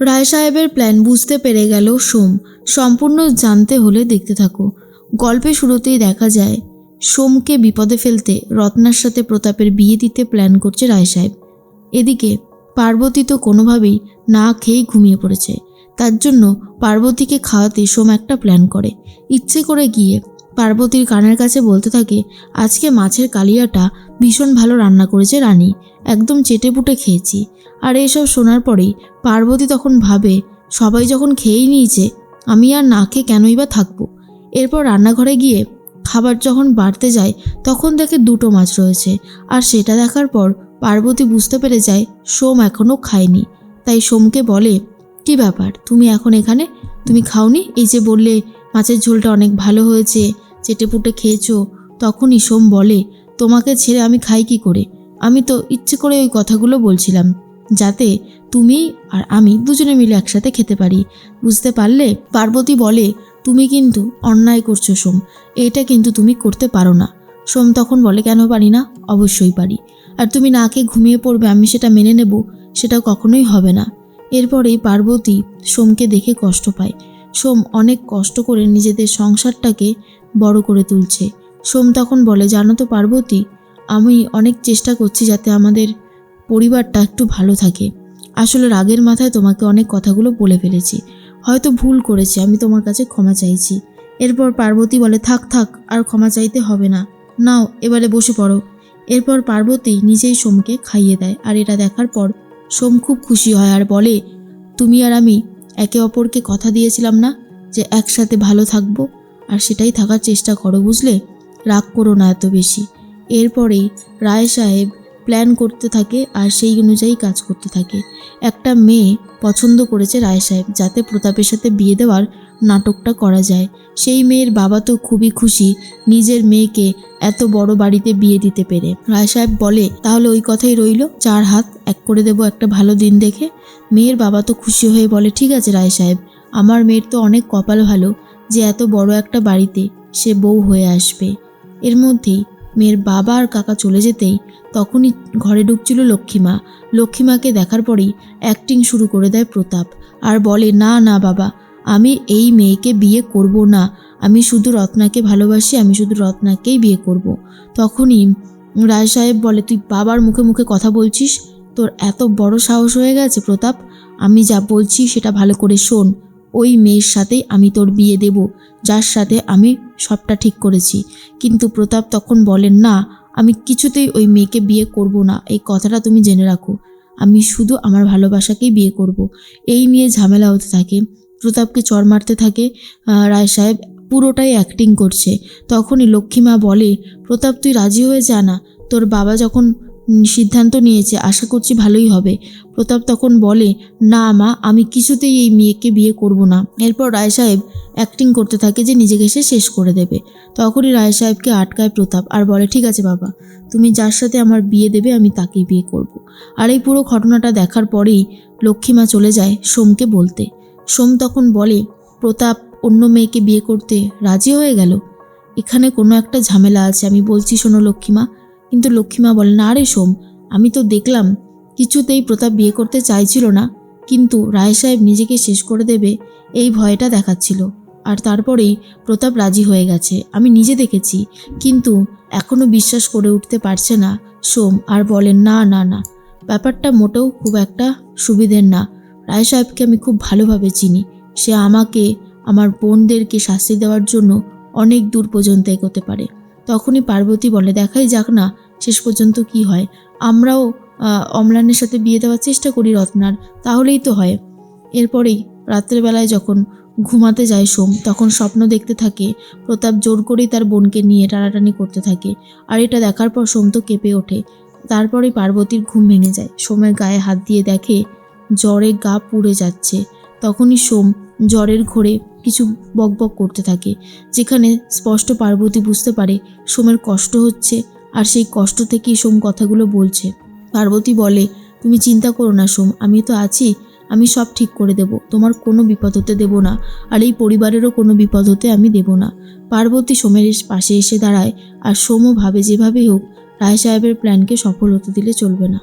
রায় সাহেবের প্ল্যান বুঝতে পেরে গেল সোম। সম্পূর্ণ জানতে হলে দেখতে থাকো। গল্পে শুরুতেই দেখা যায়, সোমকে বিপদে ফেলতে রত্নার সাথে প্রতাপের বিয়ে দিতে প্ল্যান করছে রায় সাহেব। এদিকে পার্বতী তো কোনোভাবেই না খেয়েই ঘুমিয়ে পড়েছে। তার জন্য পার্বতীকে খাওয়াতে সোম একটা প্ল্যান করে। ইচ্ছে করে গিয়ে পার্বতীর কানের কাছে বলতে থাকে, আজকে মাছের কালিয়াটা ভীষণ ভালো রান্না করেছে রানী, একদম চেটেপুটে খেয়েছি। আর এসব শোনার পরেই পার্বতী তখন ভাবে, সবাই যখন খেয়েই নিয়েছে, আমি আর না খেয়ে কেনই বা থাকব? এরপর রান্নাঘরে গিয়ে খাবার যখন বাড়তে যায়, তখন দেখে দুটো মাছ রয়েছে। আর সেটা দেখার পর পার্বতী বুঝতে পেরে যায়, সোম এখনও খায়নি। তাই সোমকে বলে, কি ব্যাপার? তুমি এখন এখানে? তুমি খাওনি? এই যে বললে মাছের ঝোলটা অনেক ভালো হয়েছে চেটেপুটে খেয়েছো? তখনই সোম বলে, তোমাকে ছেড়ে আমি খাই কি করে? আমি তো ইচ্ছে করে ওই কথাগুলো বলছিলাম, যাতে তুমি আর আমি দুজনে মিলে একসাথে খেতে পারি। বুঝতে পারলে? পার্বতী বলে, তুমি কিন্তু অন্যায় করছ সোম, এটা কিন্তু তুমি করতে পারো না। সোম তখন বলে, কেন পারি না? অবশ্যই পারি। আর তুমি না খেয়ে ঘুমিয়ে পড়বে, আমি সেটা মেনে নেব সেটা কখনোই হবে না। এরপরেই পার্বতী সোমকে দেখে কষ্ট পায়। সোম অনেক কষ্ট করে নিজেদের সংসারটাকে বড় করে তুলছে। সোম তখন বলে, জানো তো পার্বতী, আমি অনেক চেষ্টা করছি যাতে আমাদের পরিবারটা একটু ভালো থাকে। আসলে রাগের মাথায় তোমাকে অনেক কথাগুলো বলে ফেলেছি। হয়তো ভুল করেছি, আমি তোমার কাছে ক্ষমা চাইছি। এরপর পার্বতী বলে, থাক থাক, আর ক্ষমা চাইতে হবে না। নাও, এবারে বসে পড়ো। এরপর পার্বতী নিজেই সোমকে খাইয়ে দেয়। আর এটা দেখার পর সোম খুব খুশি হয় আর বলে, তুমি আর আমি একে অপরকে কথা দিয়েছিলাম না যে একসাথে ভালো থাকব, আর সেটাই থাকার চেষ্টা করো, বুঝলে? রাগ করো না এত বেশি। এরপরেই রায় সাহেব প্ল্যান করতে থাকে আর সেই অনুযায়ী কাজ করতে থাকে। একটা মেয়ে পছন্দ করেছে রায় সাহেব, যাতে প্রতাপের সাথে বিয়ে দেওয়ার নাটকটা করা যায়। সেই মেয়ের বাবা তো খুবই খুশি, নিজের মেয়েকে এত বড় বাড়িতে বিয়ে দিতে পেরে। রায় সাহেব বলে, তাহলে ওই কথাই রইল, চার হাত, এক করে দেব একটা ভালো দিন দেখে। মেয়ের বাবা তো খুশি হয়ে বলে, ঠিক আছে রায় সাহেব, আমার মেয়ের তো অনেক কপাল ভালো, যে এত বড় একটা বাড়িতে সে বউ হয়ে আসবে। এর মধ্যেই মেয়ের বাবা আর কাকা চলে যেতেই তখনই ঘরে ঢুকছিল লক্ষ্মীমা। লক্ষ্মীমাকে দেখার পরেই অ্যাক্টিং শুরু করে দেয় প্রতাপ। আর বলে, না না বাবা আমি এই মেয়েকে বিয়ে করব না। আমি শুধু রত্নাকে ভালোবাসি, আমি শুধু রত্নাকেই বিয়ে করব। তখনই রায় সাহেব বলে, তুই বাবার মুখে মুখে কথা বলছিস? তোর এত বড় সাহস হয়ে গেছে, প্রতাপ। আমি যা বলছি সেটা ভালো করে শোন। ওই মেয়ের সাথেই আমি তোর বিয়ে দেব, যার সাথে আমি সবটা ঠিক করেছি। কিন্তু প্রতাপ তখন বলেন, না, আমি কিছুতেই ওই মেয়েকে বিয়ে করব না। এই কথাটা তুমি জেনে রাখো। আমি শুধু আমার ভালোবাসাকেই বিয়ে করব। এই নিয়ে ঝামেলা হতে থাকে। প্রতাপকে চর মারতে থাকে রায় সাহেব পুরোটাই অ্যাক্টিং করছে। তখনই লক্ষ্মীমা বলে, প্রতাপ, তুই রাজি হয়ে যা না। তোর বাবা যখন সিদ্ধান্ত নিয়েছে, আশা করছি ভালোই হবে। প্রতাপ তখন বলে, না মা, আমি কিছুতেই এই মেয়েকে বিয়ে করব না। এরপর রায় সাহেব অ্যাক্টিং করতে থাকে যে নিজেকে সে শেষ করে দেবে। তখনই রায় সাহেবকে আটকায় প্রতাপ আর বলে, ঠিক আছে বাবা, তুমি যার সাথে আমার বিয়ে দেবে, আমি তাকেই বিয়ে করব। আর এই পুরো ঘটনাটা দেখার পরেই লক্ষ্মীমা চলে যায় সোমকে বলতে। সোম তখন বলে, প্রতাপ, অন্য মেয়েকে বিয়ে করতে রাজি হয়ে গেল? এখানে কোনো একটা ঝামেলা আছে, আমি বলছি শোনো লক্ষ্মীমা। কিন্তু লক্ষ্মীমা বলে, না আরে সোম, আমি তো দেখলাম, কিছুতেই প্রতাপ বিয়ে করতে চাইছিল না, কিন্তু রায় সাহেব নিজেকে শেষ করে দেবে এই ভয়টা দেখাচ্ছিল। আর তারপরেই প্রতাপ রাজি হয়ে গেছে, আমি নিজে দেখেছি, কিন্তু এখনও বিশ্বাস করে উঠতে পারছে না সোম, আর বলেন না না না, ব্যাপারটা মোটেও খুব একটা সুবিধের না। রায় সাহেবকে আমি খুব ভালোভাবে চিনি। সে আমাকে, আমার বোনদেরকে শাস্তি দেওয়ার জন্য অনেক দূর পর্যন্ত এগোতে পারে। তখনই পার্বতী বলে, দেখাই যাক না, শেষ পর্যন্ত কি হয়। আমরাও অম্লানের সাথে বিয়ে দেওয়ার চেষ্টা করি রত্নার, তাহলেই তো হয়। এরপরেই রাত্রেবেলায় যখন ঘুমাতে যায় সোম, তখন স্বপ্ন দেখতে থাকে, প্রতাপ জোর করেই তার বোনকে নিয়ে টানাটানি করতে থাকে। আর এটা দেখার পর সোম তো কেঁপে ওঠে। তারপরেই পার্বতীর ঘুম ভেঙে যায়। সোমের গায়ে হাত দিয়ে দেখে জ্বরে গা পুড়ে যাচ্ছে। তখনই সোম জ্বরের ঘোরে কিছু বকবক করতে থাকে, যেখানে স্পষ্ট পার্বতী বুঝতে পারে সোমের কষ্ট হচ্ছে আর সেই কষ্ট থেকেই সোম কথাগুলো বলছে। পার্বতী বলে, তুমি চিন্তা করো না সোম আমি তো আছি, আমি সব ঠিক করে দেব, তোমার কোনো বিপদ হতে দেব না, আর এই পরিবারেরও কোনো বিপদ হতে আমি দেব না। পার্বতী সোমের পাশে এসে দাঁড়ায় আর সোমও ভাবে যেভাবেই হোক, রায় সাহেবের প্ল্যানকে সফল হতে দিলে চলবে না।